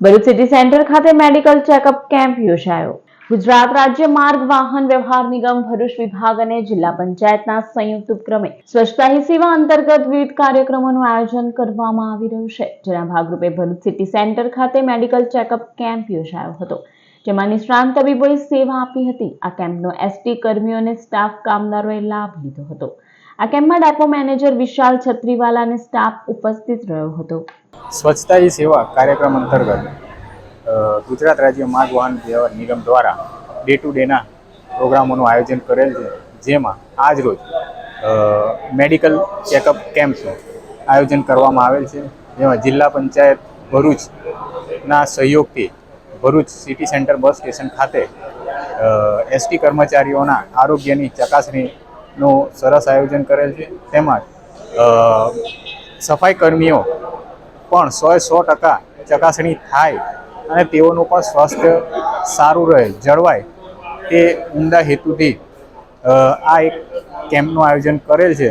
Bharuch city centre ખાતે medical checkup camp યોજાયો. ગુજરાત રાજ્ય માર્ગ વાહન વ્યવહાર નિગમ ભરૂચ વિભાગ અને જિલ્લા પંચાયતના સંયુક્ત ઉપક્રમે સ્વચ્છતા હી સેવા અંતર્ગત વિવિધ કાર્યક્રમોનું આયોજન કરવામાં આવી રહ્યું છે. જેના ભાગરૂપે ભરૂચ સિટી સેન્ટર ખાતે મેડિકલ ચેકઅપ કેમ્પ યોજાયો હતો. જેમાં નિષ્ણાંત તબીબોએ સેવા આપી હતી. આ કેમ્પનો એસટી કર્મીઓ અને સ્ટાફ કામદારોએ લાભ લીધો હતો. આ કેમ્પમાં ડેપો મેનેજર વિશાલ છત્રીવાલા અને સ્ટાફ ઉપસ્થિત રહ્યો હતો. સ્વચ્છતા હી સેવા કાર્યક્રમ અંતર્ગત ગુજરાત રાજ્ય માર્ગ વાહન વ્યવહાર નિગમ દ્વારા ડે ટુ ડેના પ્રોગ્રામોનું આયોજન કરેલ છે. જેમાં આજ રોજ મેડિકલ ચેકઅપ કેમ્પનું આયોજન કરવામાં આવેલ છે. જેમાં જિલ્લા પંચાયત ભરૂચના સહયોગથી Bharuch city centre bus station ખાતે એસટી કર્મચારીઓના આરોગ્યની ચકાસણીનું સરસ આયોજન કરેલ છે. તેમજ સફાઈ કર્મીઓ પણ સો સો ટકા ચકાસણી થાય અને તેઓનું પણ સ્વાસ્થ્ય સારું રહે, જળવાય તે ઉમદા હેતુથી આ એક કેમ્પનું આયોજન કરેલ છે.